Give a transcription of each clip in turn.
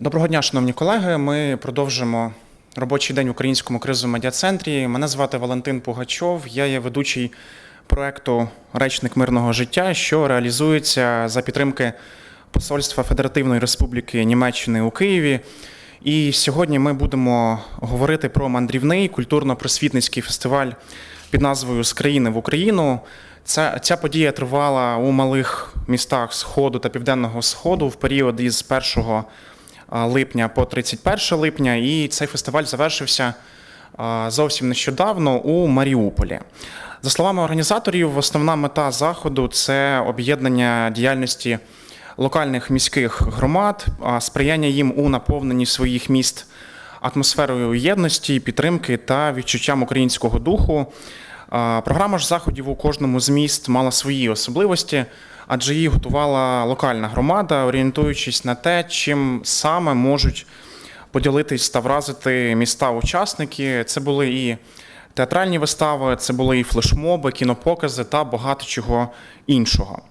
Доброго дня, шановні колеги. Ми продовжимо робочий день в Українському кризовому медіа-центрі. Мене звати Валентин Пугачов. Я є ведучий проекту Речник мирного життя, що реалізується за підтримки Посольства Федеративної Республіки Німеччини у Києві. І сьогодні ми будемо говорити про мандрівний культурно-просвітницький фестиваль під назвою З країни в Україну. Ця, ця подія тривала у малих містах Сходу та Південного Сходу в період із 1 липня по 31 липня, і цей фестиваль завершився зовсім нещодавно у Маріуполі. За словами організаторів, основна мета заходу це об'єднання діяльності локальних міських громад, сприяння їм у наповненні своїх міст атмосферою єдності, підтримки та відчуттям українського духу. Програма ж заходів у кожному з міст мала свої особливості, адже її готувала локальна громада, орієнтуючись на те, чим саме можуть поділитись та вразити міста-учасники. Це були і театральні вистави, це були і флешмоби, кінопокази та багато чого іншого.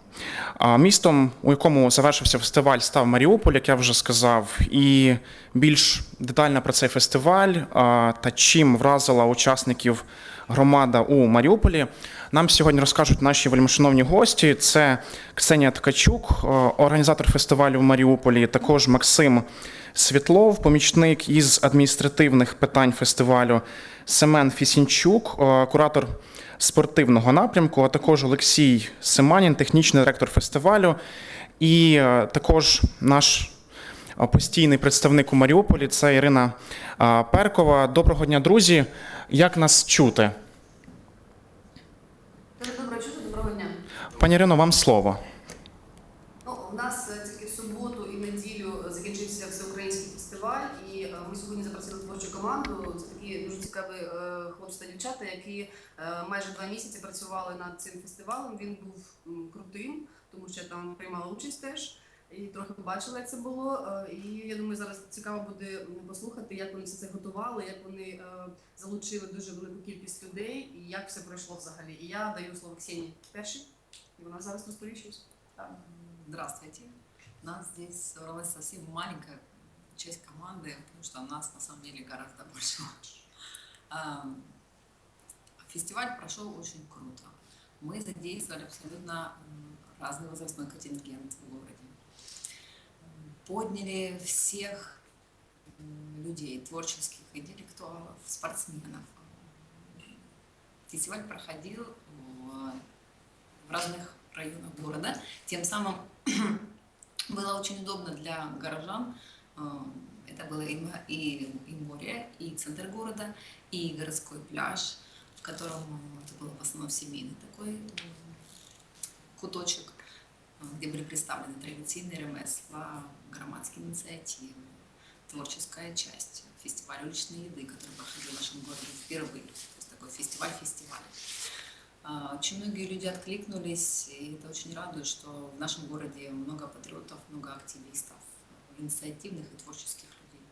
Містом, у якому завершився фестиваль, став Маріуполь, як я вже сказав, і більш детально про цей фестиваль та чим вразила учасників громада у Маріуполі. Нам сьогодні розкажуть наші вельмишановні гості. Це Ксенія Ткачук, е, організатор фестивалю в Маріуполі, також Максим Світлов, помічник із адміністративних питань фестивалю, Семен Фісінчук, е, куратор спортивного напрямку, а також Олексій Семанін, технічний директор фестивалю, і е, також наш постійний представник у Маріуполі це Ірина Перкова. Доброго дня, друзі. Як нас чути? Добре чути, доброго дня. Пані Ірино, вам слово. Ну, у нас е, тільки в суботу і неділю закінчився всеукраїнський фестиваль, і е, ми сьогодні запросили творчу команду. Це такі дуже цікаві е, хлопці та дівчата, які майже два місяці працювали над цим фестивалем. Він був крутим, тому що я там приймала участь теж І трохи побачила, як це було. Е, І я думаю, зараз цікаво буде м, послухати, як вони все це готували, як вони е, залучили дуже велику кількість людей, і як все пройшло взагалі. І я даю слово Ксенії першій, і вона зараз розповість щось. Здравствуйте. У нас здесь собралась совсем маленькая часть команды, потому что нас на самом деле гораздо больше. Ам, Фестиваль прошел очень круто. Мы задействовали абсолютно м, разный возрастной контингент в городе. Подняли всех людей, творческих интеллектуалов, спортсменов. Фестиваль проходил в в разных районах города. Тем самым было очень удобно для горожан. Э, Это было и, и, и море, и центр города, и городской пляж, в котором это был в основном семейный такой куточек, где были представлены традиционные ремесла, громадские инициативы, творческая часть, фестиваль уличной еды, который проходил в нашем городе впервые. То есть такой фестиваль-фестиваль. А, Очень многие люди откликнулись, и это очень радует, что в нашем городе много патриотов, много активистов, инициативных и творческих людей.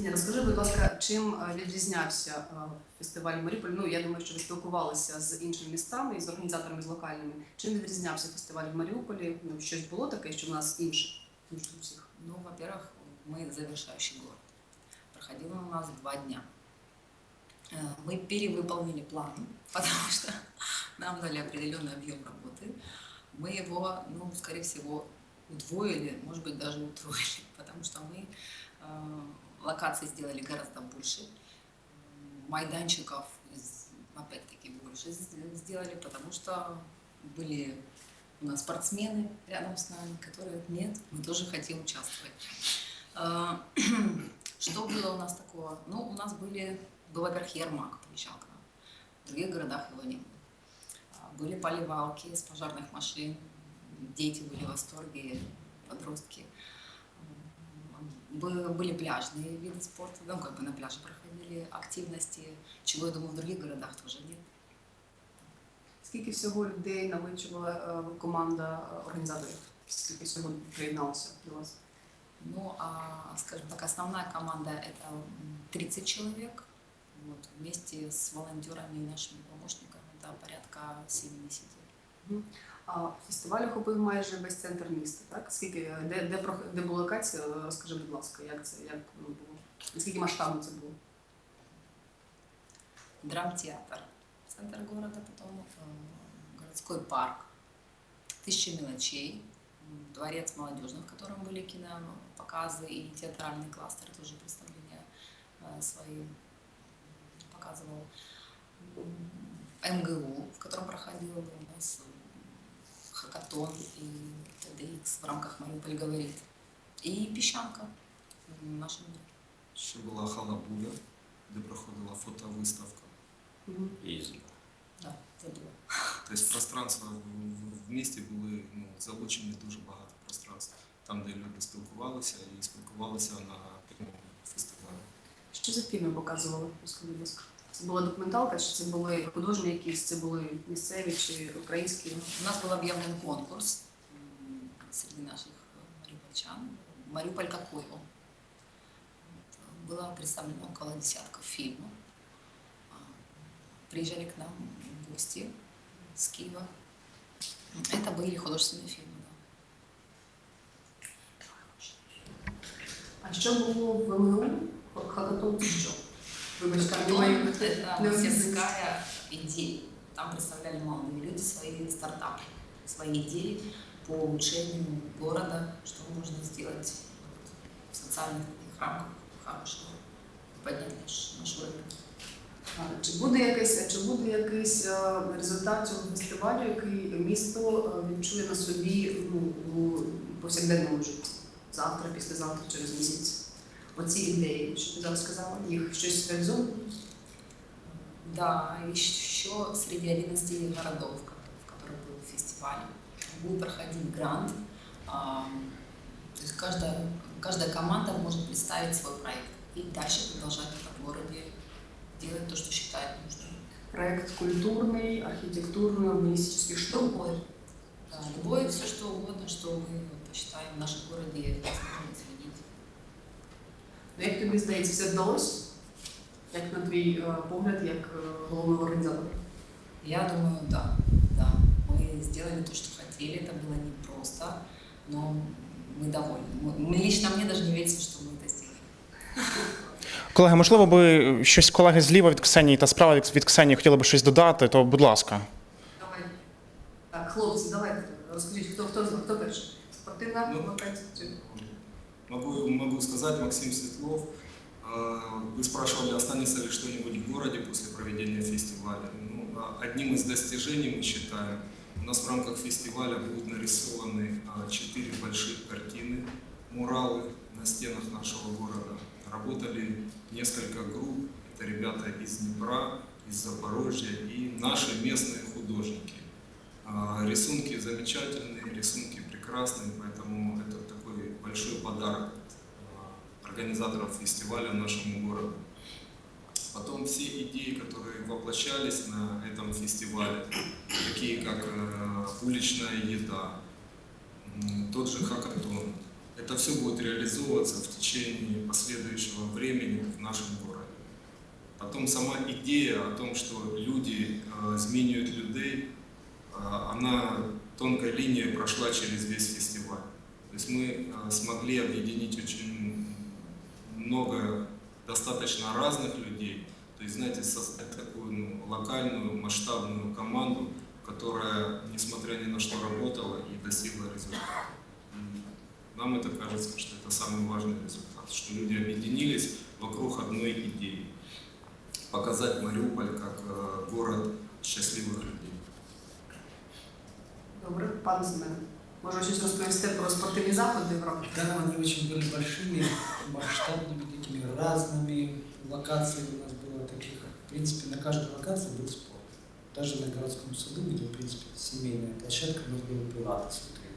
Ксенія, розкажи, будь ласка, чим е, відрізнявся е, фестиваль Маріуполь? Ну, я думаю, що ви спілкувалися з іншими містами і з організаторами з локальними. Чим відрізнявся фестиваль в Маріуполі? Ну, щось було таке, що в нас інше, ніж у всіх. Ну, во-первых, мы завершающий город. Проходило у нас два дня. Э, Мы перевыполнили план, потому что нам дали определенный объем работы. Мы его, ну, скорее всего, удвоили, может быть, даже утроили, потому что мы э, локаций сделали гораздо больше, майданчиков, опять-таки, больше сделали, потому что были у нас спортсмены рядом с нами, которые нет, мы тоже хотим участвовать. А, Что было у нас такого? Ну, у нас были, был, во-первых, Ермак приезжал к нам. В других городах его не было. А, Были поливалки с пожарных машин, дети были в восторге, подростки М, бы- Были пляжные виды спорта, ну, как бы на пляже проходили активности, чего, я думаю, в других городах тоже нет. Скільки всього людей наличила е, команда е, організаторів? Скільки всього приєдналося до вас? Ну, а, скажем так, основная команда это м, 30 человек. Вот, вместе с волонтерами и нашими помощниками это порядка 70. А фестиваль охопив майже весь центр міста, так? Скільки, де, де, прох- де була локація? Розкажи, будь ласка, як це, як воно було? Наскільки масштабно це було? Драмтеатр, центр города, потом э, городской парк, тысяча мелочей, м, дворец молодежный, в котором были кинопоказы и театральный кластер тоже представления э, свои м, показывал. М, МГУ, в котором проходил у нас м, хакатон и TEDx в рамках «Мариуполь говорит». И «Песчанка» в нашем доме. Ще була халабуда, де проходила фотовиставка. Мгм. Да, забыла. Тобто пространства в, в- в місті були ну, залучені дуже багато пространств, там, де люди спілкувалися і спілкувалися на фестивалі. Що за фільми показували? Будь ласка. Це була документалка, чи це були художні якісь, це були місцеві чи українські? У нас был объявлен конкурс м, среди наших э, мариупольчан. Мариуполь какой он? Вот, Было представлено около десятков фильмов. А, Приезжали к нам гости с Киева. Это были художественные фильмы, да. А що було в МГУ? Хакатон це що? Вибачте, не Хакатон маю – это не мастерская идей. Там представляли молодые люди свои стартапы, свои идеи по улучшению города, что можно сделать в социальных таких рамках хорошего, поднять наш, наш уровень. А, Чи буде якийсь, чи буде якийсь е, результат цього фестивалю, який місто е, відчує на собі ну, у повсякденному житті? Завтра, післязавтра, через місяць? Оці ідеї, що ти зараз сказала, їх щось реалізовано? Да, еще среди 11 городов, в которых был фестиваль, будет проходить грант. А, То есть каждая, каждая команда может представить свой проект и дальше продолжать в этом городе делать то, что считает нужным. Проект культурний, архітектурний, урбаністичний, що? Любой, да, любое, все что угодно, что мы посчитаем в нашем городе сможем изменить. Ну, Як тобі здається, це вдалося? Як на твій е, погляд, як е, головного організатора? Я думаю, да, да. Мы сделали то, что хотели, это было непросто, но мы довольны. Мы- мы- лично мне даже не верится, что мы это сделали. Колеги, можливо, би щось колеги зліва від Ксенії та справа від від Ксенії хотіли би щось додати, то будь ласка. Давай. Так, хлопці, давайте розкажіть, хто хто хто перший? Спортивна Ну, локація чи Могу, могу сказать, Максим Светлов, э, вы спрашивали, останется ли что-нибудь в городе после проведения фестиваля. Ну, а одним из достижений мы считаем, у нас в рамках фестиваля будут нарисованы а, четыре больших картины, муралы на стенах нашего города. Работали несколько групп, это ребята из Днепра, из Запорожья и наши местные художники. А, Рисунки замечательные, рисунки прекрасные, большой подарок а, организаторов фестиваля нашему городу. Потом все идеи, которые воплощались на этом фестивале, такие как э, уличная еда, тот же хакатон, это все будет реализовываться в течение последующего времени в нашем городе. Потом сама идея о том, что люди э, змінюють людей, а, она тонкой линией прошла через весь фестиваль. То есть мы а, смогли объединить очень много достаточно разных людей, то есть, знаете, создать такую ну, локальную, масштабную команду, которая, несмотря ни на что, работала и достигла результата. Нам это кажется, что это самый важный результат, что люди объединились вокруг одной идеи. Показать Мариуполь как э, город счастливых людей. добре, пан Семен. Може щось розповісти про спортивні заходи в рамках? Да, они очень были большими, масштабными, такими разными. Локаций у нас было таких. В принципе, на каждой локации был спорт. Даже на городском саду, где, в принципе, семейная площадка, у нас было внутри.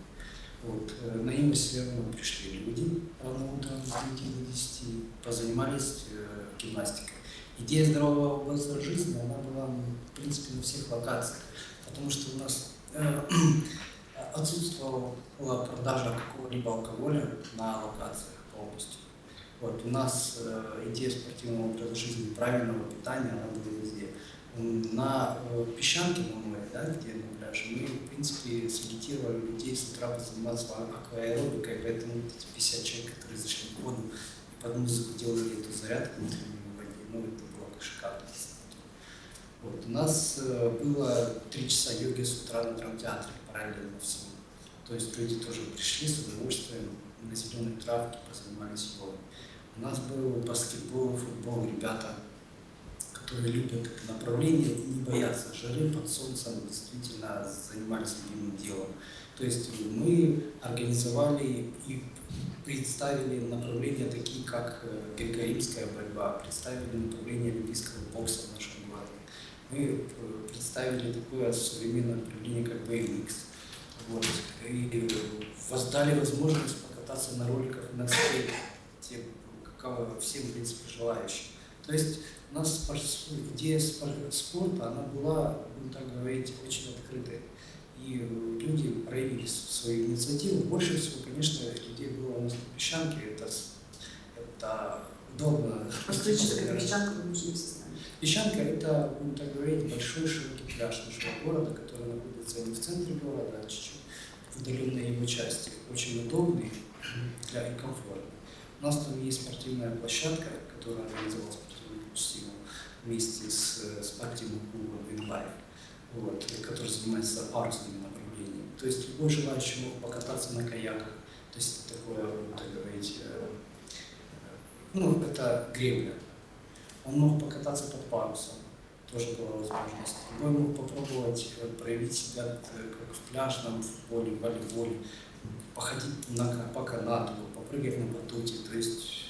Вот. э, На имя Северного пришли люди рано утром с 9 до 10, позанимались э, гимнастикой. Идея здорового образа жизни, она была, в принципе, на всех локациях. Потому что у нас э, отсутствовала продажа какого-либо алкоголя на локациях полностью. Вот, у нас э, идея спортивного образа жизни, правильного питания, она была везде. На э, песчанке, ну, мы да, где на пляже, мы, в принципе, сагитировали людей с утра позаниматься акваэробикой, поэтому вот эти 50 человек, которые зашли в воду и под музыку делали эту зарядку утреннюю в воде, ну, это было шикарно. Вот. У нас э, было три часа йоги с утра на драмтеатре параллельно всему. То есть люди тоже пришли с удовольствием на зеленой травке, позанимались йогой. У нас был баскетбол, футбол, ребята, которые любят это направление и не боятся жары под солнцем, действительно занимались любимым делом. То есть мы организовали и представили направления такие, как э, греко-римская борьба, представили направление олимпийского бокса в нашем. Мы э, представили такое современное направление, как BMX. Вот. И воздали возможность покататься на роликах на скейте тем, всем, в принципе, желающим. То есть у нас идея спор- спорта, она была, будем так говорить, очень открытой. И э, люди проявили свою инициативу. Больше всего, конечно, людей было у нас на песчанке. Это, это удобно. Розкажіть, що таке піщанка, тому що не всі знають. Песчанка – это, будем так говорить, большой широкий пляж нашего города, который находится не в центре города, а чуть-чуть в удаленной его части. Очень удобный для и комфортный. У нас там есть спортивная площадка, которая организовала спортивную инициативу вместе с э, спортивным клубом «Винлайф», вот, и который занимается парусными направлениями. То есть любой желающий мог покататься на каяках. То есть это такое, будем так говорить, э, э, ну, это гребля. Он мог покататься под парусом, тоже была возможность. Другой мог попробовать э, проявить себя э, как в пляжном футболе, волейболе, походить на, по канату, попрыгать на батуте. То есть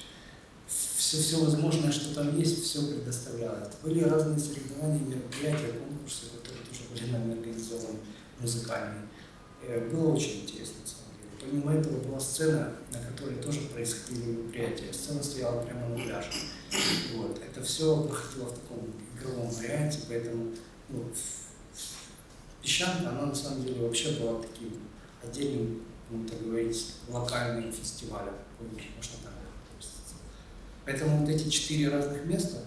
все, все возможное, что там есть, все предоставляют. Были разные соревнования, мероприятия, конкурсы, которые тоже были нами организованы, музыкальные. Э, Было очень интересно. Помимо этого была сцена, на которой тоже происходили мероприятия. Сцена стояла прямо на пляже. Вот. Это все проходило в таком игровом варианте, поэтому ну, песчанка, она на самом деле вообще была таким отдельным, ну, так говорить, локальным фестивалем, можно так. Поэтому вот эти четыре разных места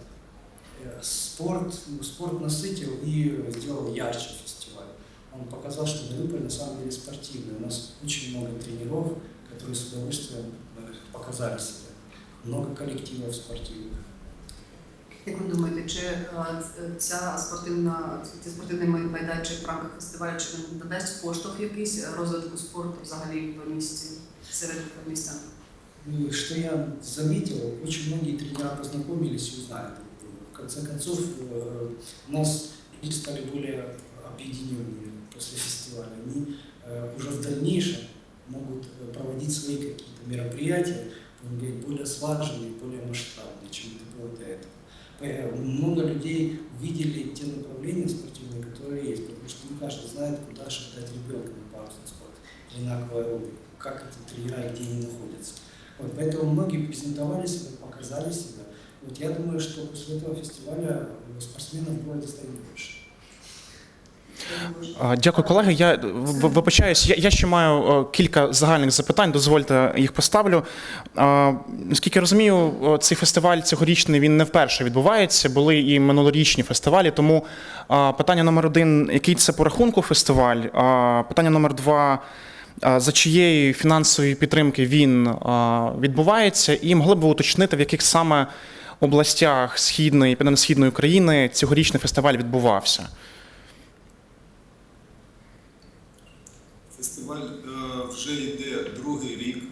э, спорт, ну, спорт насытил и сделал ярче Он показал, что Мариуполь на самом деле спортивный. У нас очень много тренеров, которые с удовольствием э, показали себя. Много коллективов спортивных. Як ви думаєте, чи е, ця спортивна, цей спортивний май- майданчик в рамках фестивалю, чи він надасть поштовх якийсь розвитку спорту взагалі в місті, серед міста? Ну, Что я заметил, очень многие тренера познакомились и узнали друг друга. В конце концов, э, у нас люди стали более объединенные после фестиваля. Они э, уже в дальнейшем могут э, проводить свои какие-то мероприятия, будем говорить, более слаженные, более масштабные, чем это было до этого. Э, Много людей увидели те направления спортивные, которые есть, потому что не каждый знает, куда же отдать ребенка на парусный спорт или на акваэробику, как это тренера где они находятся. Вот, поэтому многие презентовали себя, показали себя. Вот я думаю, что после этого фестиваля спортсменов городе станет больше. Дякую, колеги. Я вибачаюсь. Я, ще маю е, кілька загальних запитань. Дозвольте їх поставлю. Наскільки розумію, цей фестиваль цьогорічний він не вперше відбувається. Були і минулорічні фестивалі. Тому питання номер один: який це по рахунку фестиваль? Питання номер два. За чиєї фінансової підтримки він відбувається, і могли б ви уточнити, в яких саме областях східної і південно-східної України цьогорічний фестиваль відбувався? Фестиваль е, вже йде другий рік.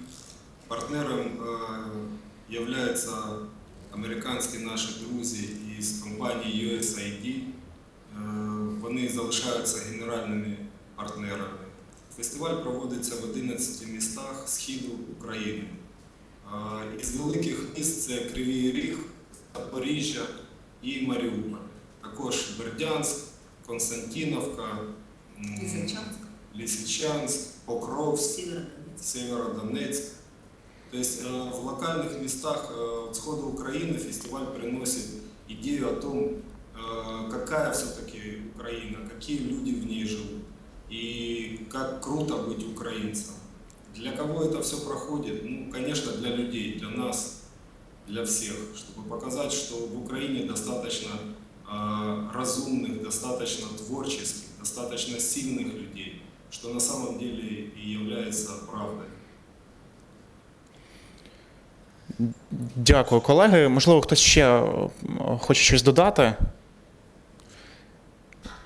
Партнером е, являються американські наші друзі із компанії USAID. Е, Вони залишаються генеральними партнерами. Фестиваль проводиться в 11 містах східу України. Е, Із великих міст це Кривий Ріг, Запоріжжя і Маріуполь. Також Бердянськ, Константиновка, м, Лисичанск, Покровск, Северодонецк. То есть э, в локальных местах э, схода Украины фестиваль приносит идею о том, э, какая все-таки Украина, какие люди в ней живут и как круто быть украинцем. Для кого это все проходит? Ну, конечно, для людей, для нас, для всех, чтобы показать, что в Украине достаточно э, разумных, достаточно творческих, достаточно сильных людей, что на самом деле и является правдой. Дякую, колеги. Можливо, хтось ще е, хоче щось додати?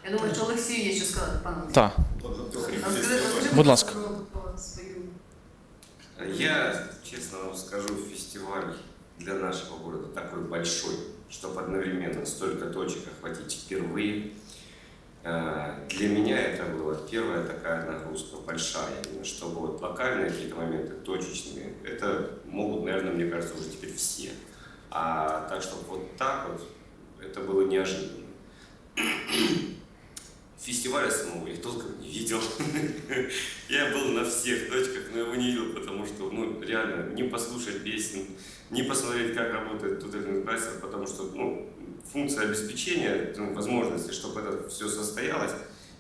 Я думаю, що Олексію є що сказати, пане Олексію. Так. А скажи- розкажи, Будь ласка. про свою Я, честно вам скажу, фестиваль для нашего города такой большой, чтобы одновременно столько точек охватить впервые. Э, Для меня это была первая такая нагрузка, большая, именно, чтобы вот локальные какие-то моменты, точечные, это могут, наверное, мне кажется, уже теперь все. А так, чтобы вот так вот, это было неожиданно. Фестиваля самого я толком не видел. Я был на всех точках, но его не видел, потому что, ну, реально, не послушать песен, не посмотреть, как работает тут этот прайсер, потому что, ну, функция обеспечения, ну, возможности, чтобы это все состоялось,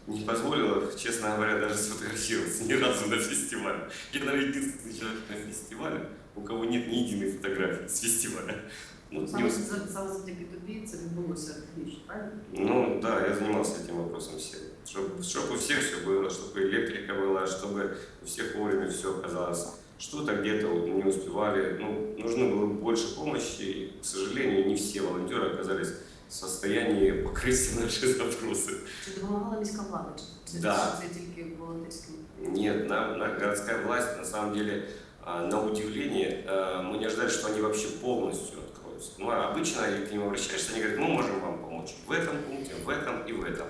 не позволила, честно говоря, даже сфотографироваться ни разу на фестивале. Я, наверное, единственный человек на фестивале, у кого нет ни единой фотографии с фестиваля. Ну, не саме ус- за- саме завдяки тобі це відбулося технічно, правильно? Ну да, я занимался этим вопросом всем. Чтобы, чтобы у всех все было, чтобы электрика была, чтобы у всех вовремя все оказалось. что-то где-то вот не успевали. Ну, нужно было больше помощи. И, к сожалению, не все волонтеры оказались в состоянии покрыть все наши запросы. Чи допомагала міська влада? Чи це, Да. це тільки волонтерським? Нет, на, на городская власть, на самом деле, а, на удивление, а, мы не ожидали, что они вообще полностью откроются. Ну, а обычно к ним обращаешься, они говорят, мы можем вам помочь в этом пункте, в этом и в этом.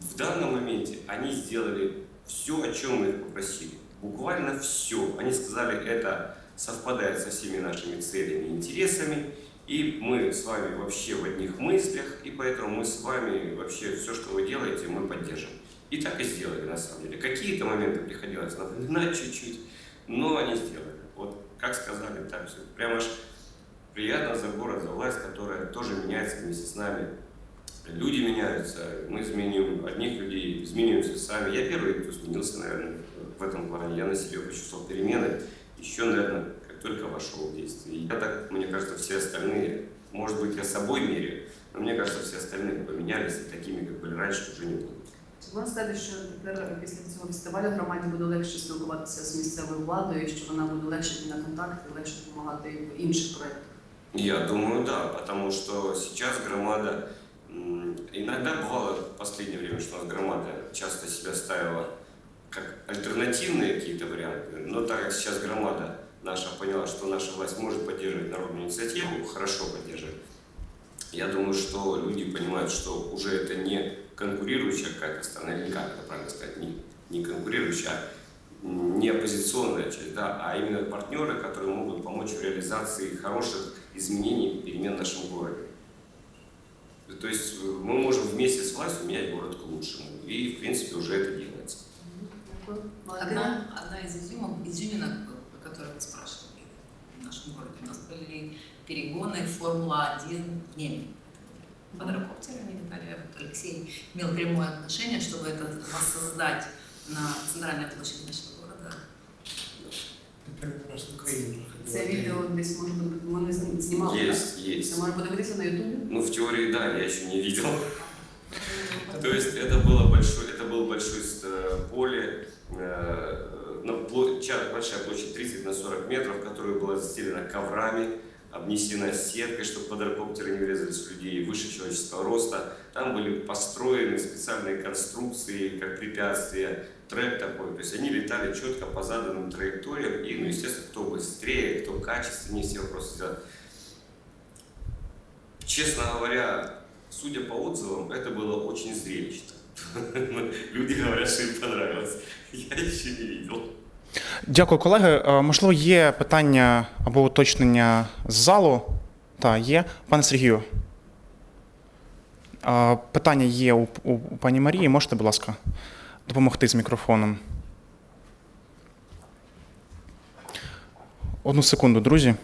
В данном моменте они сделали все, о чем мы их попросили. Буквально все. Они сказали, это совпадает со всеми нашими целями и интересами, и мы с вами вообще в одних мыслях, и поэтому мы с вами вообще все, что вы делаете, мы поддержим. И так и сделали, на самом деле. Какие-то моменты приходилось напоминать чуть-чуть, но они сделали. Вот как сказали, так все. Прямо аж приятно за город, за власть, которая тоже меняется вместе с нами. Люди меняются, мы изменим одних людей, изменимся сами. Я первый, изменился, наверное, в этом плане. Я на себе почувствовал перемены, еще, наверное, как только вошел в действие. И я так, мне кажется, все остальные, может быть, я собой меряю, но мне кажется, все остальные поменялись, и такими, как были раньше, уже не будут. Чи можна сказати, що тепер після цього фестивалю громаді буде легше спілкуватися з місцевою владою, що вона буде легше йти на контакт і легше допомагати в інших проєктах? Я думаю, да, потому что сейчас громада, м, иногда бывало в последнее время, что у нас громада часто себя ставила как альтернативные какие-то варианты, но так как сейчас громада наша поняла, что наша власть может поддерживать народную инициативу, хорошо поддерживает, я думаю, что люди понимают, что уже это не конкурирующая какая-то страна, или как это правильно сказать, не, не конкурирующая, а не оппозиционная часть, да, а именно партнеры, которые могут помочь в реализации хороших изменений, перемен в нашем городе. То есть мы можем вместе с властью менять город к лучшему. И, в принципе, уже это делается. Дякую. Валентина? Одна, одна из изюмов, изюминок, о которой вы спрашивали в нашем городе, у нас были перегоны Формула-1 в небе. Квадрокоптерами летали. Вот Алексей имел прямое отношение, чтобы это воссоздать на центральной площади нашего города. Это как раз в Украине Це проходило. відео десь може бути, вони знімали, так? Есть, есть. Це можна подивитися на Ютубі. Ну, в теории, да, я еще не видел. То есть это было большое, это было большое э, поле, э, на пло- ча- большая площадь 30 на 40 метров, которая была застелена коврами, обнесена сеткой, чтобы квадрокоптеры не врезались в людей выше человеческого роста. Там были построены специальные конструкции, как препятствия, трек такой. То есть они летали четко по заданным траекториям. И, ну, естественно, кто быстрее, кто качественнее, все вопросы сделать. Честно говоря, судя по отзывам, это было очень зрелищно. Люди говорят, что им понравилось. Я еще не видел. Дякую, колеги. Е, Можливо, є питання або уточнення з залу? Так, є. Пане Сергію. е, Питання є у, у, у пані Марії. Можете, будь ласка, допомогти з мікрофоном? Одну секунду, друзі.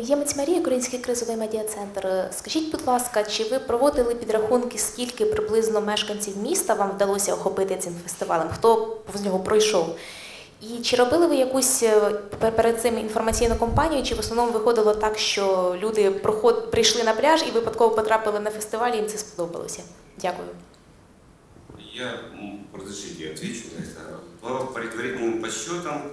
Ємець Марія, Український кризовий медіа-центр. Скажіть, будь ласка, чи ви проводили підрахунки, скільки приблизно мешканців міста вам вдалося охопити цим фестивалем? Хто повз нього пройшов? І чи робили ви якусь е, пер- перед цим інформаційну кампанію, чи в основному виходило так, що люди проход... прийшли на пляж і випадково потрапили на фестиваль, і їм це сподобалося? Дякую. Я, м, разрешите, я отвечу на это. По предварительным подсчетам, э,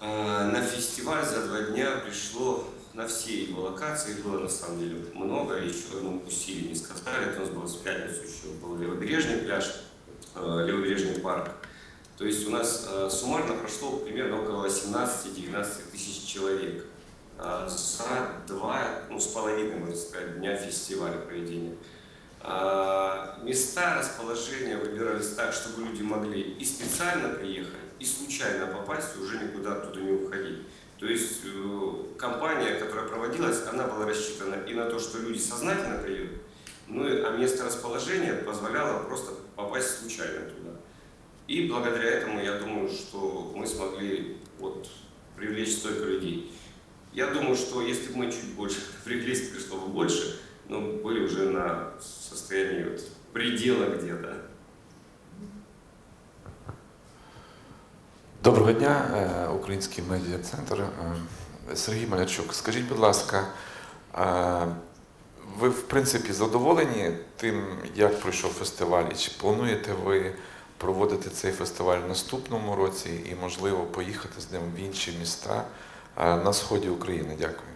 на фестиваль за два дня пришло на все его локации, было на самом деле много, еще мы упустили, не сказали, это у нас было в пятницу еще был левобережный пляж, э, левобережный парк. То есть у нас э, суммарно прошло примерно около 18-19 тысяч человек э, за два, ну, с половиной, можно сказать, дня фестиваля проведения. А, Места расположения выбирались так, чтобы люди могли и специально приехать, и случайно попасть, и уже никуда оттуда не уходить. То есть э, компания, которая проводилась, она была рассчитана и на то, что люди сознательно приедут, ну, а место расположения позволяло просто попасть случайно туда. И благодаря этому, я думаю, что мы смогли вот, привлечь столько людей. Я думаю, что если бы мы чуть больше привлеклись, пришло бы больше, но были уже на состоянии вот предела где-то. Доброго дня, е, Український медіа центр. Е, Сергій Малячук. Скажіть, будь ласка, е, ви в принципі задоволені тим, як пройшов фестиваль? І чи плануєте ви проводити цей фестиваль в наступному році і, можливо, поїхати з ним в інші міста е, на сході України? Дякую.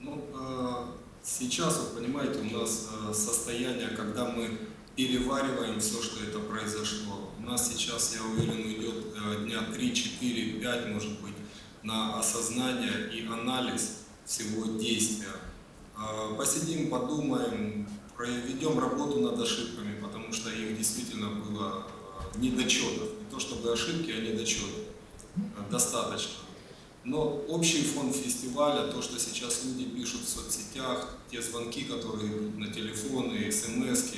Ну, э, сейчас, вы понимаете, у нас э, состояние, когда мы перевариваем все, что это произошло. У нас сейчас, я уверен, уйдет э, дня 3, 4, 5, может быть, на осознание и анализ всего действия. Э, Посидим, подумаем, проведем работу над ошибками, потому что их действительно было э, недочетов. Не то чтобы ошибки, а недочеты. Э, Достаточно. Но общий фон фестиваля, то, что сейчас люди пишут в соцсетях, те звонки, которые идут на телефоны, смс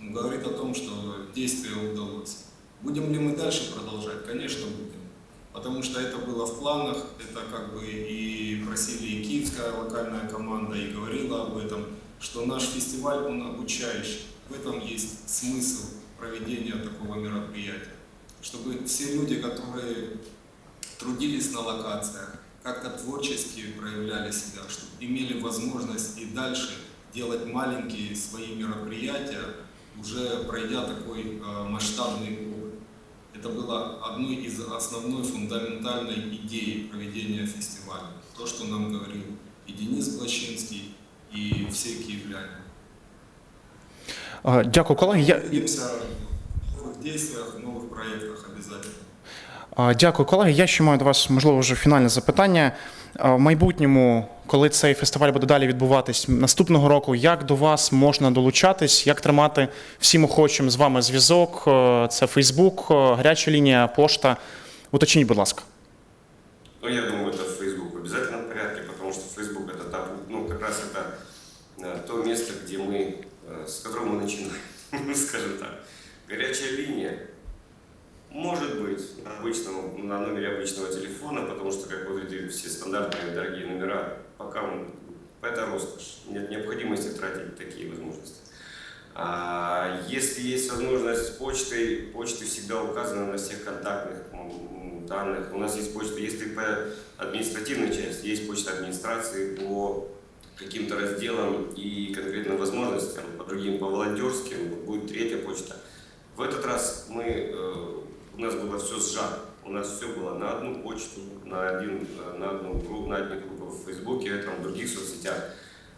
говорит о том, что действие удалось. Будем ли мы дальше продолжать? Конечно, будем. Потому что это было в планах, это как бы и просили и киевская локальная команда, и говорила об этом, что наш фестиваль, он обучающий. В этом есть смысл проведения такого мероприятия. Чтобы все люди, которые трудились на локациях, как-то творчески проявляли себя, чтобы имели возможность и дальше делать маленькие свои мероприятия, уже пройдя такой э, масштабный опыт. Это было одной из основной фундаментальной идеи проведения фестиваля. То, что нам говорил и Денис Плащинский, и все киевляне. Е, Дякую, колеги. Я, в новых действиях, в новых проектах обязательно. А, Дякую, колеги. Я ще маю до вас, можливо, вже фінальне запитання. А, В майбутньому, коли цей фестиваль буде далі відбуватись наступного року, як до вас можна долучатись, як тримати всім охочим з вами зв'язок? Е, Це Фейсбук, е, гаряча лінія, пошта. Уточніть, будь ласка. Ну, я думаю, это в Facebook в обязательном порядке, потому что Facebook это табу, ну, как раз это э, то место, где мы, э, с которого мы начинаем, скажем так. Горячая линия, Может быть, на, обычном, на номере обычного телефона, потому что, как вот эти все стандартные дорогие номера, пока он, это роскошь, нет необходимости тратить такие возможности. А если есть возможность почтой, почты всегда указаны на всех контактных данных. У нас есть почта, если по административной части, есть почта администрации по каким-то разделам и конкретным возможностям, по другим, по волонтерским, будет третья почта. В этот раз мы, э, у нас было все сжато. У нас все было на одну почту, на, один, на, одну, группу, на одни группы в Фейсбуке, там, в других соцсетях.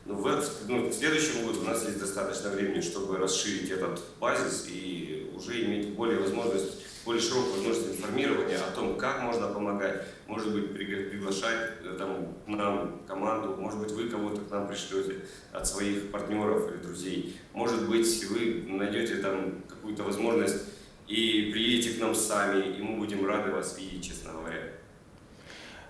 Но в, ну, в следующем году у нас есть достаточно времени, чтобы расширить этот базис и уже иметь более возможность, более широкую возможность информирования о том, как можно помогать. Может быть, пригла- приглашать э, там, нам команду, может быть, вы кого-то к нам пришлете от своих партнеров или друзей. Может быть, вы найдете там какую-то возможность и приедете к нам сами, и мы будем рады вас видеть, честно говоря.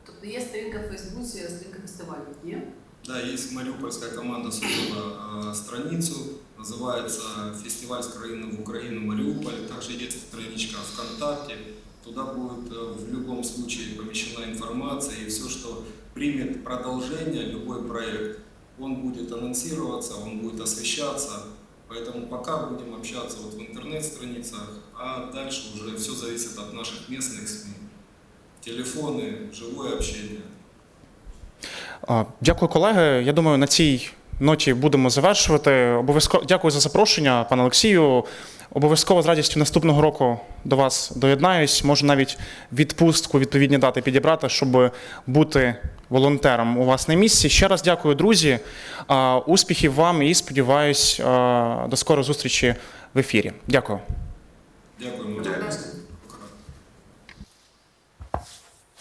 Тобто є сторінка в Фейсбуці, сторінка фестивалю, є? Да, есть мариупольская команда создала э, страницу, называется «Фестиваль с Украины в Украину Мариуполь». Также есть страничка ВКонтакте. Туда будет э, в любом случае помещена информация и все, что примет продолжение, любой проект, он будет анонсироваться, он будет освещаться. Поэтому пока будем общаться вот в интернет-страницах, а дальше уже все зависит от наших местных СМИ. Телефоны, живое общение. Дякую, колеги. Я думаю, на цій ноті будемо завершувати. Обов'язково дякую за запрошення, пане Олексію. Обов'язково з радістю наступного року до вас доєднаюсь. Можу навіть відпустку відповідні дати підібрати, щоб бути волонтером у вас на місці. Ще раз дякую, друзі. Успіхів вам і сподіваюсь, до скорої зустрічі в ефірі. Дякую. Дякую. Дякую. Дякую.